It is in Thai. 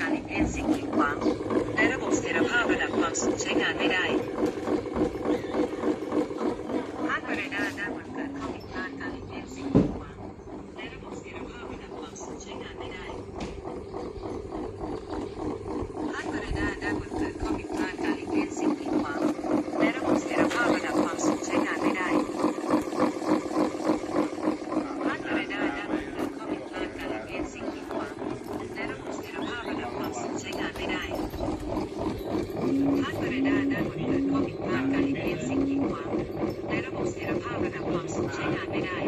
การเปลี่ยนสิ่งกีดขวางและระบบเสถียรภาพระดับความสูงใช้งานไม่ได้ สถียรภาพระดับความสูงใช้งานไม่ได้